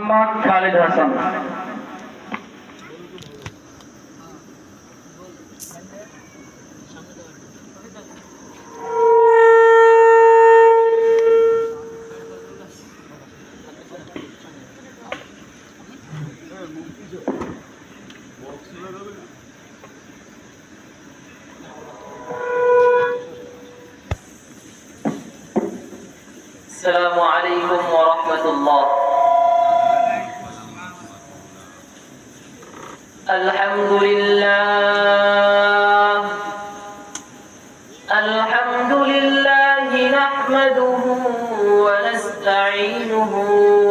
মোহাম্মদ খালিদ হাসান।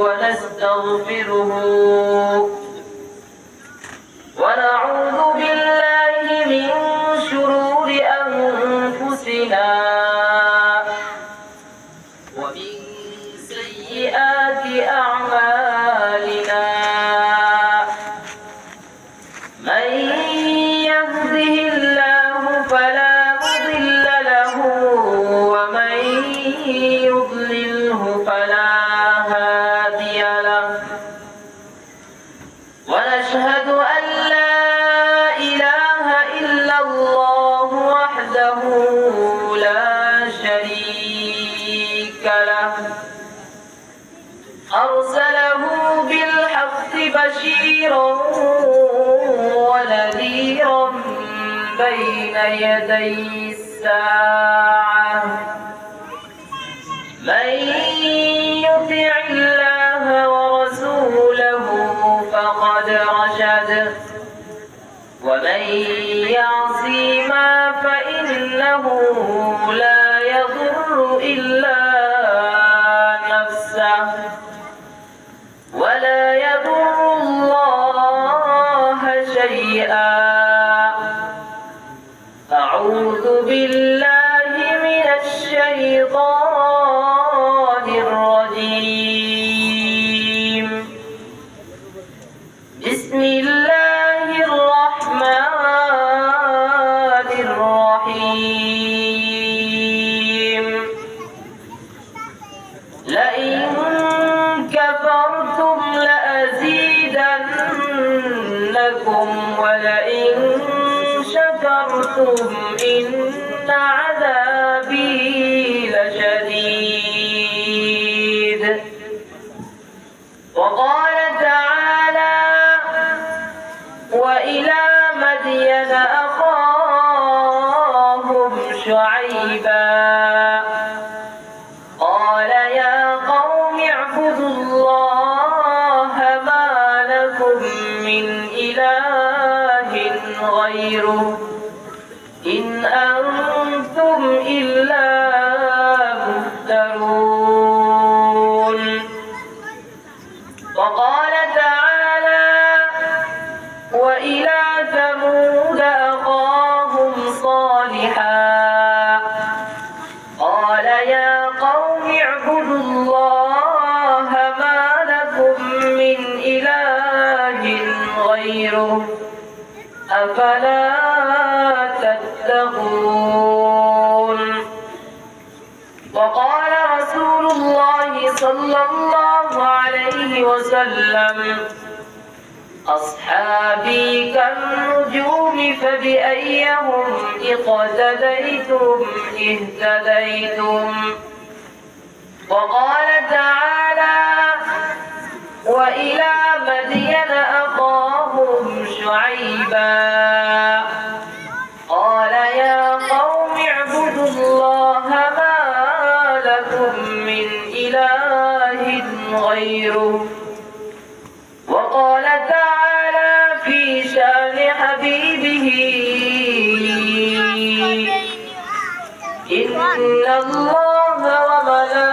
ونستغفره ونعوذ أرسله بالحق بشيرا ونذيرا بين يدي الساعة. وقال رسول الله صلى الله عليه وسلم أصحابي كالنجوم فبأيهم اقتديتم اهتديتم؟ وقال تعالى وإلى مدين أخاهم شعيبا. غيره وقال تعالى في شان حبيبه إن الله وملائكته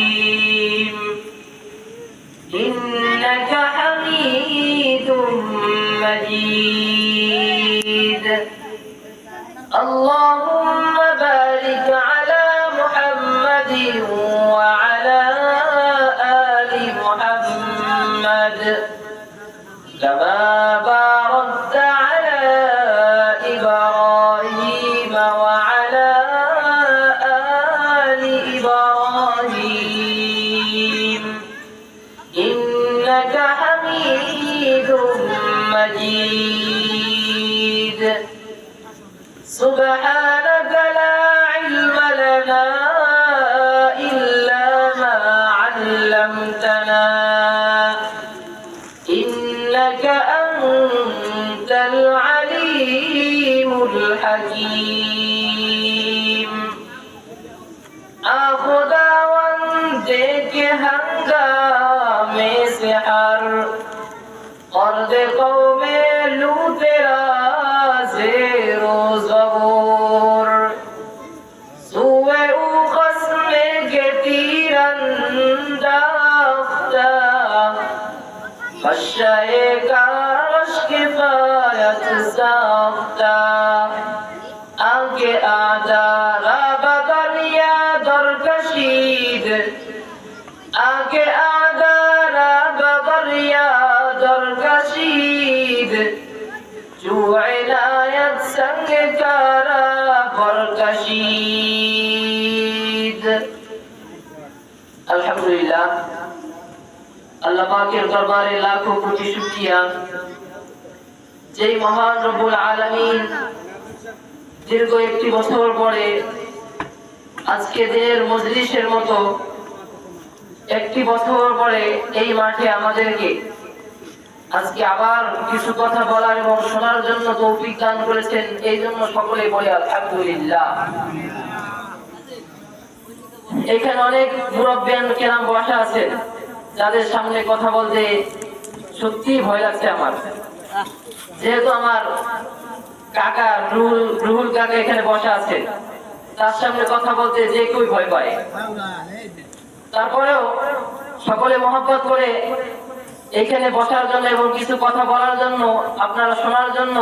আল্লাহ পাকের দরবারে লাখো কোটি শুকরিয়া। যেই মহান রব্বুল আলামিন দীর্ঘ একটি বছর পরে আজকে দিনের মজলিসের মতো একটি বছর পরে এই মাঠে আমাদেরকে আজকে আবার কিছু কথা বলার এবং শোনার জন্য তৌফিক দান করেছেন, এই জন্য সকলে বলে আলহামদুলিল্লাহ। এখানে অনেক মুরব্বিয়ান কেরাম বসা আছেন। যাদের সামনে কথা বলতে সত্যি ভয় লাগছে আমার। যেহেতু আমার কাকা রুহুল রুহুল কাকা এখানে বসা আছে, তার সামনে কথা বলতে যে কেউ ভয় পায়। তারপরেও সকলে মহব্বত করে এখানে বসার জন্য এবং কিছু কথা বলার জন্য, আপনারা শোনার জন্য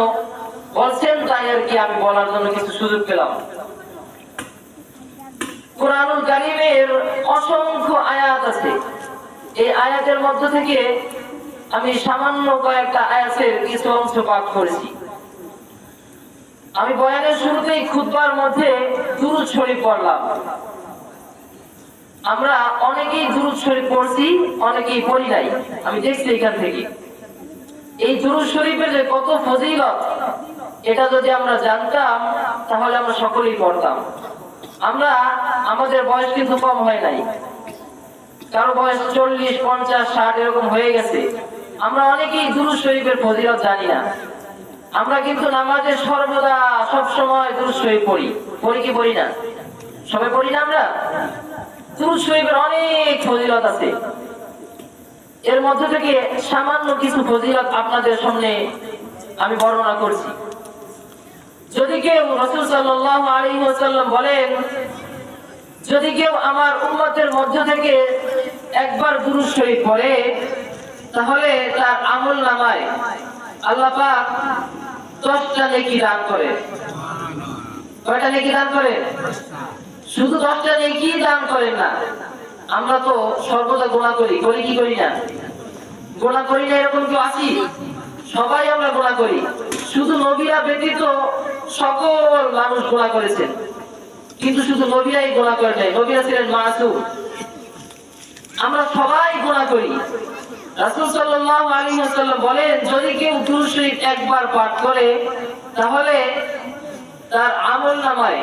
বলছেন, তাই আর কি আমি বলার জন্য কিছু সুযোগ পেলাম। কোরআনুল কারিমের অসংখ্য আয়াত আছে। এই আয়াতের মধ্য থেকে আমি সামান্য কয়েকটা আয়াতের কিছু অংশ পাঠ করেছি। আমি বয়ানের শুরুতেই খুতবার মধ্যে দুরুদ শরীফ পড়লাম। আমরা অনেকেই দুরুদ শরীফ পড়ছি, অনেকেই পড়ি নাই। আমি দেখছি এখান থেকে। এই দুরুদ শরীফের যে কত ফজিলত, এটা যদি আমরা জানতাম, তাহলে আমরা সকলেই পড়তাম। আমরা, আমাদের বয়স কিন্তু কম হয় নাই। কারও বয়স চল্লিশ, পঞ্চাশ, ষাট এরকম হয়ে গেছে। আমরা অনেকেই দুরুদ শরীফের ফজিলত জানি না। আমরা কিন্তু নামাজে সর্বদা সব সময় দুরুদ শরীফ পড়ি। পড়ি কি পড়ি না? সবাই পড়ি না আমরা? দুরুদ শরীফের অনেক ফজিলত আছে। এর মধ্যে থেকে সামান্য কিছু ফজিলত আপনাদের সামনে আমি বর্ণনা করছি। যদি কেউ রসুল সাল্লাহ আলী বলেন, যদি কেউ আমার উম্মতের মধ্য থেকে একবার দুরুদ শরীফ পড়ে, তাহলে তার আমল নামায় আল্লাহ দশটা নেকি দান করে। কয়টা নেকি দান করে? শুধু দশটা নেকি দান করেন না, আমরা তো সর্বদা গোনা করি। করি কি করি না? গোনা করি না এরকম কেউ আছি? সবাই আমরা গোনা করি। শুধু নবীরা ব্যতীত সকল মানুষ গোনা করেছেন। কিন্তু শুধু নবীরাই গোনা করে নাই। নবীরা ছিলেন মাসুম। আমরা সবাই গোনা করি। বলেন, যদি কেউ একবার পাঠ করে, তাহলে তার আমল নামায়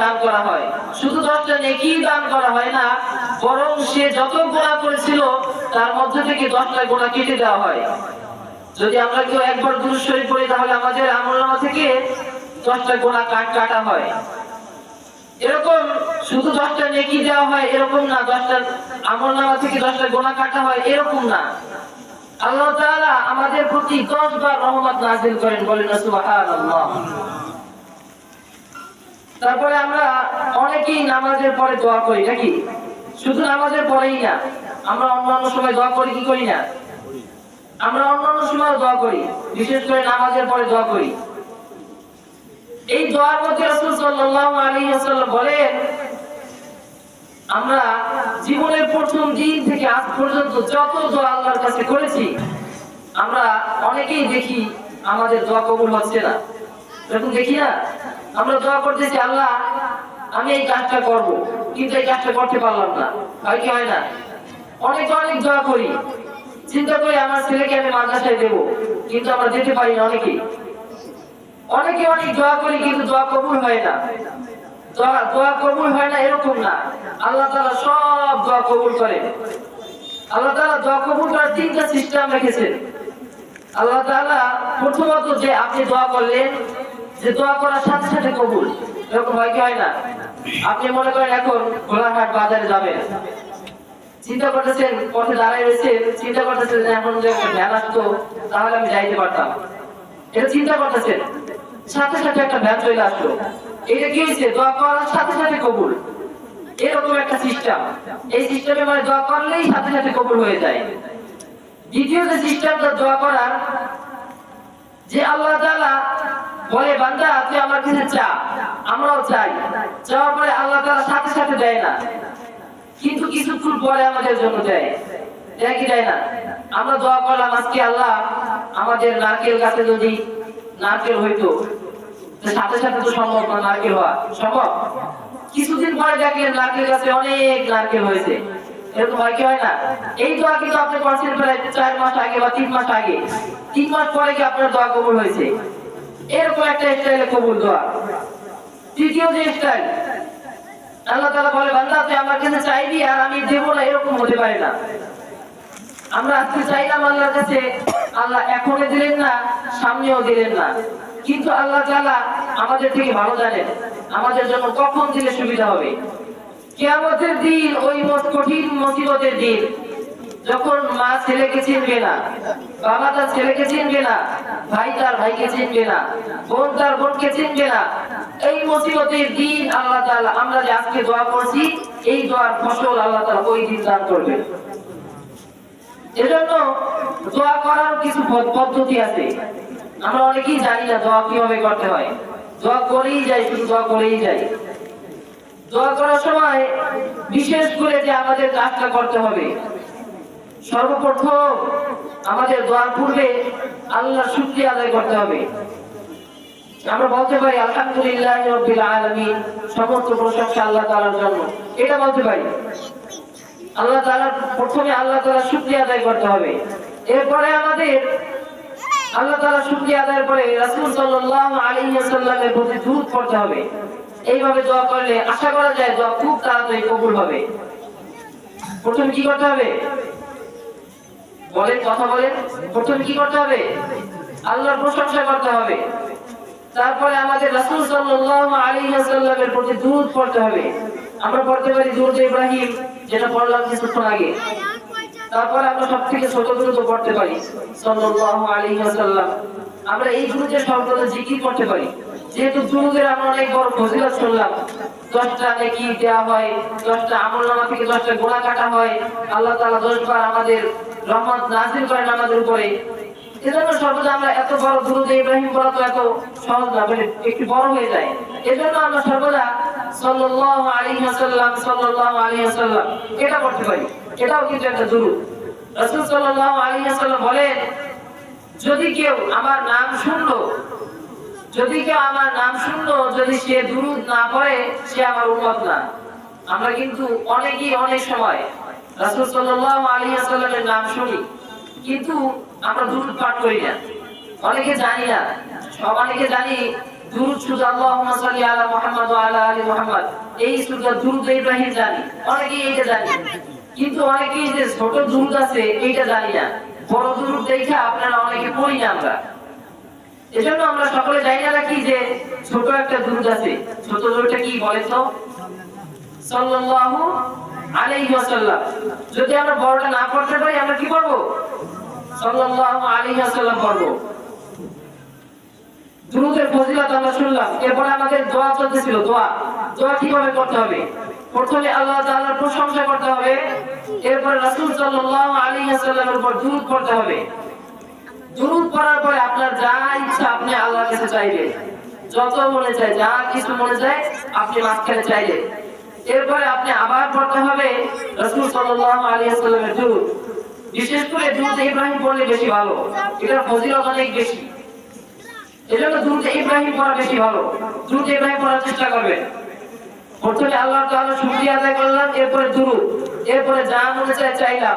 দান করা হয়। শুধু দান করা হয় না, বরং সে যত গোনা করেছিল, তার মধ্যে থেকে দশটা গোনা কেটে দেওয়া হয়। যদি আমরা কেউ একবার দুরূদ শরীফ পড়ি, তাহলে আমাদের আমল নামা থেকে দশটা গোনা কাট কাটা হয়। এরকম শুধু দশটা নেকি দেওয়া হয়, এরকম না। দশটা আমল নামা থেকে দশটা গোনা কাটা হয়, এরকম না। আল্লাহ আমাদের প্রতি দশ বার রহমত নাজিল করেন, বলেন তারপরে আমরা অনেকেই নামাজের পরে দোয়া করি নাকি শুধু নামাজের পরেই না, আমরা অন্যান্য সময় দোয়া করি, কি করি না? আমরা অন্যান্য সময় দোয়া করি, বিশেষ করে নামাজের পরে দোয়া করি। এই দোয়ার মধ্যে রাসূল সাল্লাল্লাহু আলাইহি ওয়াসাল্লাম বলেন, আমরা জীবনের প্রথম দিন থেকে আজ পর্যন্ত যত দোয়া আল্লাহর কাছে করেছি, আমরা অনেকেই দেখি আমাদের দোয়া কবুল হচ্ছে না। এরকম দেখি না? আমরা দোয়া করতেছি, আল্লাহ, আমি এই কাজটা করব। কিন্তু এই কাজটা করতে পারলাম না। হয় কি হয় না? অনেক অনেক দোয়া করি। চিন্তা করি আমার ছেলেকে আমি মাদ্রাসায় দেবো, কিন্তু আমরা যেতে পারি না অনেকেই। অনেকে অনেক দোয়া করি, কিন্তু দোয়া কবুল হয় না। দোয়া কবুল হয় না এরকম না। আল্লাহ তালা সব দোয়া কবুল করে। আল্লাহ তালা দোয়া কবুল করার তিনটা সিস্টেম রেখেছেন। আল্লাহ তাআলা প্রথমত যে আপনি দোয়া করলেন, যে দোয়া করার সাথে সাথে কবুল। এরকম হয় কি হয় না? আপনি মনে করেন এখন গোলাঘাট বাজারে যাবেন। চিন্তা করতেছেন, পথে দাঁড়ায় রয়েছে চিন্তা করতেছেন এখন যে ভ্যান আসতো, তাহলে আমি যাইতে পারতাম। এটা চিন্তা করতেছেন। সাথে সাথে একটা ভ্যান চলে আসলো। এটা কি হয়েছে? দোয়া করার সাথে সাথে কবুল। এরকম একটা সিস্টেম এই সিস্টেমে মানে দোয়া করলেই সাথে সাথে কবুল হয়ে যায়। দ্বিতীয় যে সিস্টেমটা দোয়া করার, যে আল্লাহ বলে, বান্দা, তুই আমার কাছে চা। আমরাও চাই। চাওয়ার পরে আল্লাহ তাআলা সাথে সাথে দেয় না। কিন্তু কিছুক্ষণ পরে আমাদের জন্য দেয়। দেয় কি না? আমরা দোয়া করলাম, আজকে আল্লাহ আমাদের নারকেল গাছে যদি নারকেল হইতো। সাথে সাথে তো সম্ভব না নারকেল হওয়া। সম্ভব? কিছুদিন পরে দেখলেন নারকেল গাছে অনেক নারকেল হয়েছে। এরকম হয় কি হয় না? এই আপনি চার মাস আগে বা তিন মাস আগে। তিন মাস পরে কি আপনার দোয়া কবুল হয়েছে? এরকম একটা স্টাইলে কবুল দোয়া। তৃতীয় যে স্টাইল আল্লাহ তাআলা বলে, বান্দা তুই আমার কাছে চাইবি আর আমি দেবো না, এরকম হতে পারে না। আমরা আজকে চাইলাম আল্লাহর কাছে, আল্লাহ এখনও দিলেন না, সামনেও দিলেন না। কিন্তু আল্লাহ তাআলা আমাদের থেকে ভালো জানেন, আমাদের জন্য কখন দিলে সুবিধা হবে। কিয়ামতের দিন, ওই কঠিন মুসিবতের দিন। যখন মা ছেলেকে চিনবে না, বাবা তার ছেলেকে চিনবে না, ভাই তার ভাইকে চিনবে না, বোন তার বোনকে চিনবে না, এই মুসিবতের দিন আল্লাহ তাআলা আমরা যে আজকে দোয়া করছি, এই দোয়ার ফসল আল্লাহ তাআলা ওই দিন দান করবেন। এজন্য দোয়া করার কিছু পদ- পদ্ধতি আছে। আমরা অনেকেই জানি না দোয়া কীভাবে করতে হয়। দোয়া করেই যাই, শুধু দোয়া করেই যাই। দোয়া করার সময় বিশেষ করে যে আমাদের কাজটা করতে হবে। সর্বপ্রথম আমাদের দোয়ার পূর্বে আল্লাহ শুকরিয়া আদায় করতে হবে। আমরা বলতে পারি, আলহামদুলিল্লাহ রব্বিল আলামিন, সমস্ত প্রশংসা আল্লাহ তাআলার জন্য। এটা বলতে পারি। আল্লাহ প্রথমে আল্লাহ তাআলা শুকরিয়া আদায় করতে হবে। এরপরে আমাদের আল্লাহ তাআলা শুক্রিয়া আদায়ের পরে রাসূল সাল্লাল্লাহু আলাইহি ওয়াসাল্লামের প্রতি দুরূদ পড়তে হবে। এইভাবে দোয়া করলে আশা করা যায় দোয়া খুব তাড়াতাড়ি কবুল হবে। প্রথমে কি করতে হবে? বলেন, কথা বলেন। প্রথমে কি করতে হবে? আল্লাহর প্রশংসা করতে হবে। তারপরে আমাদের রাসূল সাল্লাল্লাহু আলাইহি ওয়াসাল্লামের প্রতি দুরূদ পড়তে হবে। আমরা পড়তে পারি দুরূদ ইব্রাহিম। যেটা পড়লাম কিছুক্ষণ আগে। তারপরে আমরা সব থেকে ছোট দ্রুত পড়তে পারি। ওয়াসাল্লাম। আমরা এই দ্রুতের সর্বদা জিকির করতে পারি। যেহেতু দ্রুতের আমরা অনেক বড় ফজিলত শুনলাম। দশটা নেকি দেওয়া হয়, দশটা আমল নামা থেকে দশটা গোনা কাটা হয়। আল্লাহ তাআলা দশবার আমাদের রহমত নাজিল করেন আমাদের উপরে। এজন্য সর্বদা আমরা এত বড় দুরুদ ইব্রাহিম পড়া তো এত সহজ না একটু বড় হয়ে যায়। এজন্য আমরা সর্বদা সাল্লাল্লাহু আলাইহি ওয়াসাল্লাম, সাল্লাল্লাহু আলাইহি ওয়াসাল্লাম। এটা পড়তে পারি। এটাও কিন্তু একটা রাসূল সাল্লাল্লাহু আলাইহি ওয়াসাল্লাম বলেন, যদি কেউ আমার নাম যদি কেউ আমার নাম যদি সে না পড়ে, সে আমার উম্মত না। আমরা কিন্তু অনেকেই অনেক সময় রাসূল সাল্লাল্লাহু আলাইহি ওয়াসাল্লামের নাম শুনি, কিন্তু আমরা দুরুদ পাঠ করি না। অনেকে জানি না। সব অনেকে জানি দুরুদ শুধু সাল্লি আলা মুহাম্মদ ওয়া আলা আলি মুহাম্মদ। এই শুধু দুরুদ ইব্রাহিম জানি, অনেকেই এইটা জানি। কিন্তু যে ছোট দুরুদ আছে, এইটা জানি না। বড় দুরুদ আপনারা অনেকে পড়ি না আমরা। এজন্য আমরা সকলে জানি না রাখি যে ছোট একটা দুরুদ আছে। ছোট দুরুদটা কি বলেন তো? সাল্লাল্লাহু আলাইহি ওয়াসাল্লাম। যদি আমরা বড়টা না পড়তে পারি, আমরা কি করব সাল্লাল্লাহু আলাইহি ওয়াসাল্লাম পড়ব। দুরুদের ফজিলত আমরা শুনলাম। এরপরে আমাদের দোয়া চলতেছিল, দোয়া। দোয়া কীভাবে করতে হবে? প্রথমে আল্লাহ তাআলার প্রশংসা করতে হবে। এরপরে রাসূল সাল্লাল্লাহু আলাইহি ওয়াসাল্লামের উপর দুরূদ পড়তে হবে। দুরূদ পড়ার পরে আপনার যা ইচ্ছা আপনি আল্লাহর কাছে চাইবেন যত মনে চায়, যা কিছু মনে চায়, আপনি মাঝখানে চাইলেন এরপরে আপনি আবার পড়তে হবে রাসূল সাল্লাল্লাহু আলাইহি ওয়াসাল্লামের দুরূদ। বিশেষ করে দুরূদ ইব্রাহিম পড়লে বেশি ভালো। এটার ফজিলত অনেক বেশি। এজন্য দুরূদ ইব্রাহিম পড়া বেশি ভালো। দুরূদ ইব্রাহিম পড়ার চেষ্টা করবেন। প্রথমে আল্লাহ তাআলা শুকরিয়া আদায় করলাম, এরপরে দুরূদ, এরপরে যা মনে চায় চাইলাম।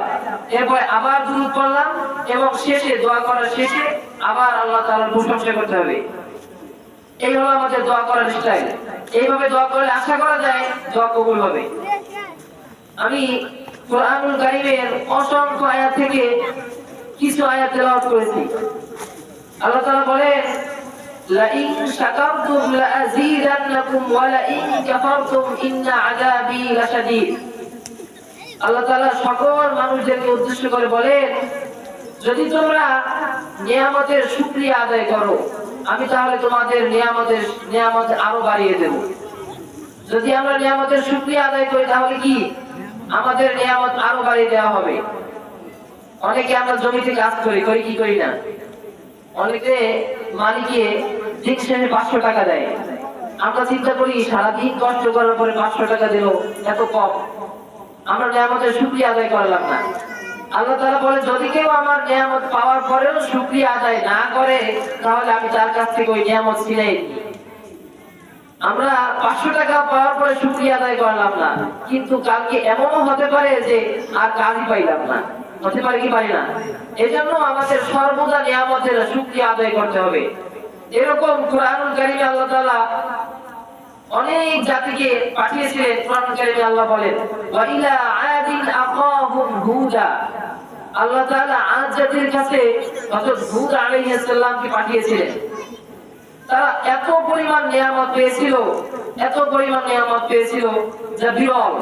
এরপরে আবার দুরূদ পড়লাম এবং শেষে, দোয়া করার শেষে আবার আল্লাহ তাআলার প্রশংসা করতে হবে। এই হলো আমাদের দোয়া করার স্টাইল এইভাবে দোয়া করলে আশা করা যায়, দোয়া কবুল হবে। আমি কোরআনুল কারীমের অসংখ্য আয়াত থেকে কিছু আয়াত তেলাওয়াত করেছি। আল্লাহ তাআলা বলেন لئن شكرتم لأزيدنكم ولئن كفرتم إن عذابي لشديد আল্লাহ তাআলা সকল মানুষদেরকে উদ্দেশ্য করে বলেন যদি তোমরা নিয়ামতের শুকরিয়া আদায় করো আমি তাহলে তোমাদের নিয়ামতের নিয়ামত আরো বাড়িয়ে দেব যদি আমরা নিয়ামতের শুকরিয়া আদায় করি তাহলে কি আমাদের নিয়ামত আরো বাড়িয়ে দেওয়া হবে অনেকে আমরা জমিতে কাজ করি করি কি করি না অনেকে মালিকে দিন শেষে পাঁচশো টাকা দেয়। আমরা চিন্তা করি, সারাদিন কষ্ট করার পরে পাঁচশো টাকা এত কম। আমরা নিয়ামতের শুক্রিয়া আদায় না। আল্লাহ তাআলা বলে, যদি কেউ আমার নিয়ামত পাওয়ার পরেও শুক্রিয়া আদায় না করে, তাহলে আমি তার কাছ থেকে ওই নিয়ামত ছিনাই আমরা পাঁচশো টাকা পাওয়ার পরে শুক্রিয়া আদায় করলাম না। কিন্তু কালকে এমনও হতে পারে যে আর কাজই পাইলাম না। হতে পারে কি পারি না? এজন্য আমাদের সর্বদা নিয়ামতের শুক্রিয়া আদায় করতে হবে। এরকম কোরআনুল কারিমে আল্লাহ তাআলা অনেক জাতিকে পাঠিয়েছিলেন কোরআন কারিমে আল্লাহ বলেন ওয়াইলা আদিন আকাহুম হুদা। আল্লাহ তাআলা আদ জাতির কাছে হযরত হুদ আলাইহিস সালামকে পাঠিয়েছিলেন। তারা এত পরিমাণ নিয়ামত পেয়েছিল, এত পরিমাণ নিয়ামত পেয়েছিল যা বিরল।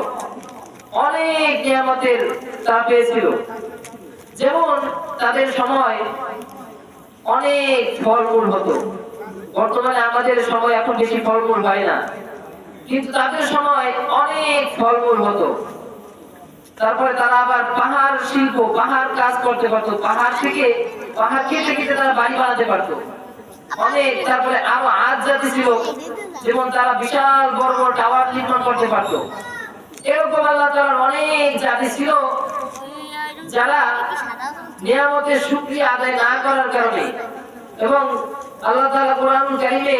অনেক নিয়ামতের তারা পেয়েছিল। যেমন তাদের সময় অনেক ফলমূল হতো। বর্তমানে আমাদের সময় এখন বেশি ফলমূল হয় না। কিন্তু তাদের সময় অনেক ফলমূল হতো। তারপরে তারা আবার পাহাড় শিল্প, পাহাড় কাজ করতে পারতো। পাহাড় থেকে পাহাড় খেতে খেতে তারা বাড়ি বানাতে পারতো। অনেক, তারপরে আরও আজ জাতি ছিল, যেমন তারা বিশাল বড় বড় টাওয়ার নির্মাণ করতে পারতো। এরকম আল্লাহ তাআলার অনেক জাতি ছিল, যারা নিয়ামতের শুকরিয়া আদায় না করার কারণে। এবং আল্লাহ তাআলা কোরআন কারিমে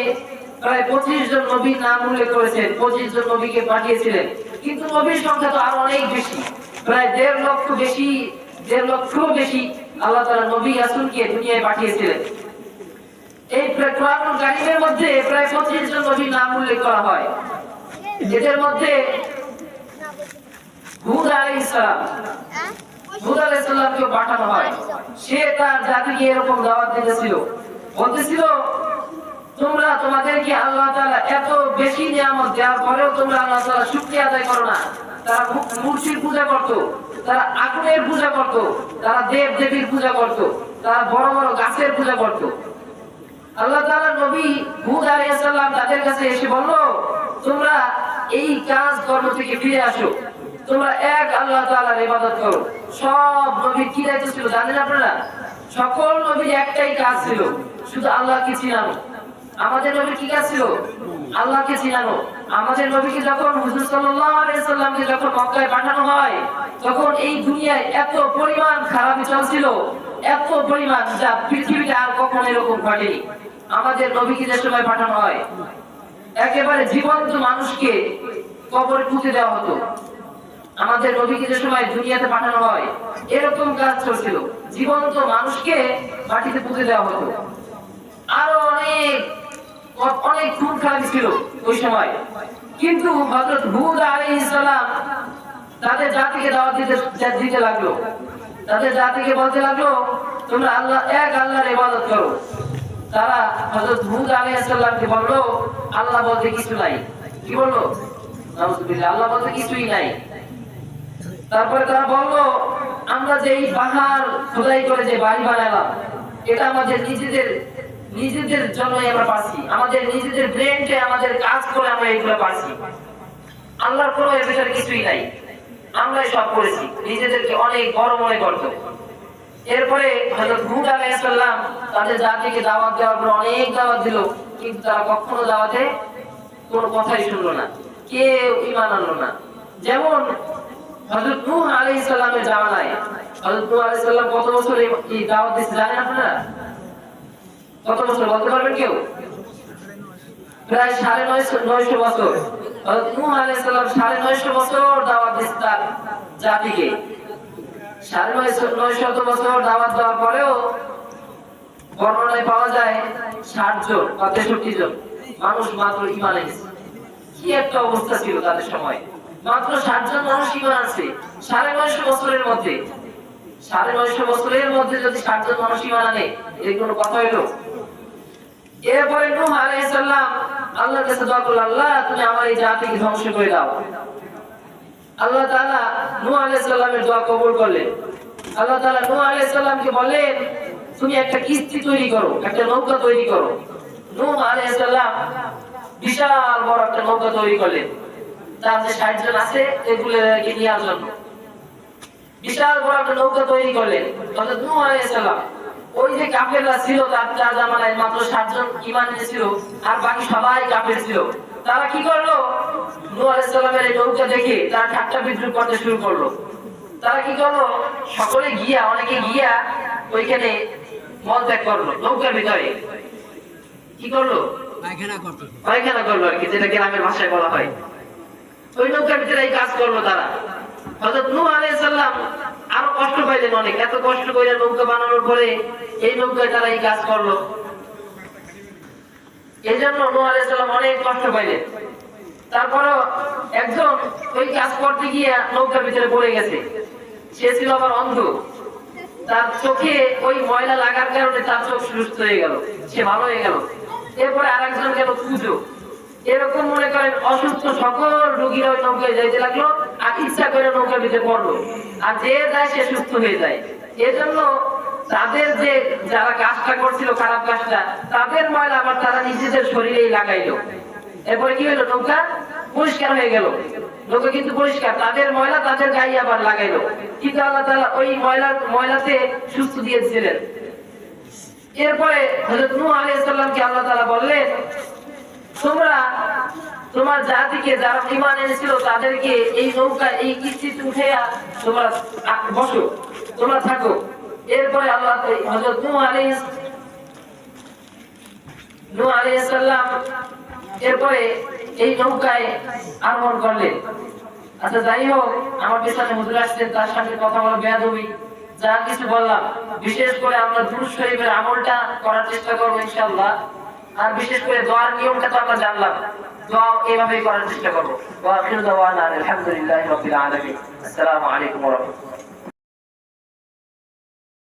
প্রায় পঁচিশ জন নবীর নাম উল্লেখ করেছেন, পঁচিশ জন নবীকে পাঠিয়েছিলেন। কিন্তু নবীর সংখ্যা তো আরও অনেক বেশি, প্রায় দেড় লক্ষ বেশি, দেড় লক্ষ বেশি আল্লাহ তাআলা নবী রাসূলকে দুনিয়ায় পাঠিয়েছিলেন। এই কোরআন কারিমের মধ্যে প্রায় পঁচিশ জন নবীর নাম উল্লেখ করা হয়। এদের মধ্যে হুদ আলাইহিস সালাম তার আগুনের পূজা করত, তারা দেব দেবীর পূজা করত, তারা বড় বড় গাছের পূজা করত। আল্লাহ তাআলা নবী হুদ আলাইহিস তাদের কাছে এসে বলল, তোমরা এই কাজ কর্ম থেকে ফিরে আসো। তোমরা এক আল্লাহ তাআলার ইবাদত করো। সব নবীর কি দায়িত্ব ছিল জানেন আপনারা? সকল নবীর একটাই কাজ ছিল শুধু আল্লাহকে চিনানো। আমাদের নবীর কি কাজ ছিল? আল্লাহকে চিনানো। আমাদের নবীকে যখন হুজুর সাল্লামকে যখন মক্কায় পাঠানো হয়, তখন এই দুনিয়ায় এত পরিমাণ খারাপি চলছিল, এত পরিমাণ যা পৃথিবীতে আর কখনো এরকম ঘটেনি। আমাদের নবীকে যে সময় পাঠানো হয়, একেবারে জীবন্ত মানুষকে কবরে পুঁতে দেওয়া হতো। আমাদের নবীকে যে সময় দুনিয়াতে পাঠানো হয়। এরকম কাজ চলছিল। জীবন্ত মানুষকে মাটিতে পুঁতে দেওয়া হতো। আরও অনেক অনেক খুন খারাপি ছিল ওই সময়। কিন্তু তাদের জাতিকে দাওয়াত দিতে লাগল। তাদের জাতিকে বলতে লাগল, তোমরা আল্লাহ, এক আল্লাহর ইবাদত করো। তারা হযরত হুদ আলাইহিস সালামকে বলল, আল্লাহ বলতে কিছু নাই। কি বলল? আল্লাহ বলতে কিছুই নাই। তারপরে তারা বলল, আমরা যে এই পাহাড় খোদাই করে যে বাড়ি বানালাম, এটা আমাদের নিজেদের নিজেদের জন্যই আমরা পাচ্ছি আমাদের নিজেদের ব্রেনকে আমাদের কাজ করে আমরা এইগুলো পাচ্ছি আল্লাহর কোনো এর ভিতরে কিছুই নাই। আমরাই সব করেছি। নিজেদেরকে অনেক বড় মনে করতো। এরপরে হযরত হুদ আলাইহিস তাদের জাতিকে দাওয়াত দেওয়ার পর অনেক দাওয়াত দিল, কিন্তু তারা কখনো দাওয়াতে কোনো কথাই শুনলো না। কেউ ঈমান আনলো না। যেমন হযরত বছর বছর সাড়ে নয়শো নয়শো বছর। দাওয়াত বছর দেওয়ার পরেও বর্ণনায় পাওয়া যায় ষাট জন বা তেষট্টি জন মানুষ মাত্র ইমান কি একটা অবস্থা ছিল তাদের সময়? মাত্র ষাট জন মানুষ ইমান আছে সাড়ে নয়শো বছরের মধ্যে। সাড়ে নয়শো বছরের মধ্যে যদি ষাট জন মানুষ ইমান আনে, এর কথা এরপরে নূহ আল্লাহর কাছে দোয়া করল, আল্লাহ, তুমি আমার এই জাতিকে ধ্বংস করে দাও। আল্লাহ তাআলা নূহ আলাইহিস দোয়া কবুল করলেন। আল্লাহ তাআলা নূহ আলাইহিস বললেন, তুমি একটা কিস্তি তৈরি করো, একটা নৌকা তৈরি করো। নূহ আলাইহিস সালাম বিশাল বড় একটা নৌকা তৈরি করলেন। তার যে ষাট জন আছে এগুলোকে নিয়ে আসলাম। বিশাল বড় একটা নৌকা তৈরি করলেন হযরত নূহ আলাইহিস সালাম। ওই যে কাফেররা ছিল তার তার জামানায় মাত্র সাতজন ইমান ছিল আর বাকি সবাই কাফের ছিল। তারা কি করল? নূহ আলাইহিস এই নৌকা দেখে তারা ঠাট্টা বিদ্রুপ করতে শুরু করল। তারা কি করল? সকলে গিয়া অনেকে গিয়া ওইখানে মল ত্যাগ করল নৌকার ভিতরে। কি করল? পায়খানা করতে। পায়খানা করল আর কি যেটা গ্রামের ভাষায় বলা হয়। ওই নৌকার ভিতরে এই কাজ করল তারা। আরও কষ্ট পাইলেন অনেক। এত কষ্ট করে নৌকা বানানোর পরে এই নৌকায় তারা এই কাজ করল। এই জন্য আলাইহিস অনেক কষ্ট পাইলেন। তারপরও একজন ওই কাজ করতে গিয়ে নৌকার ভিতরে পড়ে গেছে। সে ছিল আবার অন্ধ। তার চোখে ওই ময়লা লাগার কারণে তার চোখ সুস্থ হয়ে গেল। সে ভালো হয়ে গেল। এরপরে আরেকজন গেল পুজো এরকম মনে করেন অসুস্থ সকল রোগীরা ওই নৌকায় যাইতে লাগল, আর ইচ্ছা করে নৌকার ভিতরে পড়ল। আর যে যায়, সে সুস্থ হয়ে যায়। এজন্য তাদের যে যারা কাজটা করছিল, খারাপ কাজটা, তাদের ময়লা আবার তারা নিজেদের শরীরেই লাগাইলো। এরপরে কি হলো নৌকা পরিষ্কার হয়ে গেল। নৌকা কিন্তু পরিষ্কার, তাদের ময়লা তাদের গায়ে আবার লাগাইলো। কিন্তু আল্লাহ তালা ওই ময়লা, ময়লাতে সুস্থ দিয়েছিলেন। এরপরে হযরত নূহ আলাইহিস সালামকে আল্লাহ তাআলা বললেন তোমরা তোমার জাতিকে যারা ঈমান এনেছিল তাদেরকে এই এই কিস্তিতে তোমরা বসো, তোমরা থাকো। এরপরে আল্লাহ হযরত নূহ আলাইহিস নূহ আলাইহিস সালাম এরপরে এই নৌকায় আরোহণ করলেন। আচ্ছা যাই হোক আমার পেছনে হুজুর আসছেন, তার সঙ্গে কথা বলা বেয়াদবি, যা কিছু বললাম। বিশেষ করে আমরা দুরুদ শরীফের আমলটা করার চেষ্টা করব ইনশাআল্লাহ। আর বিশেষ করে দোয়ার নিয়মটা তো আমরা জানলাম। দোয়া এইভাবেই করার চেষ্টা করব। আলহামদুলিল্লাহ রাব্বিল আলামিন। আসসালামু আলাইকুম রাহমাতুল্লাহ।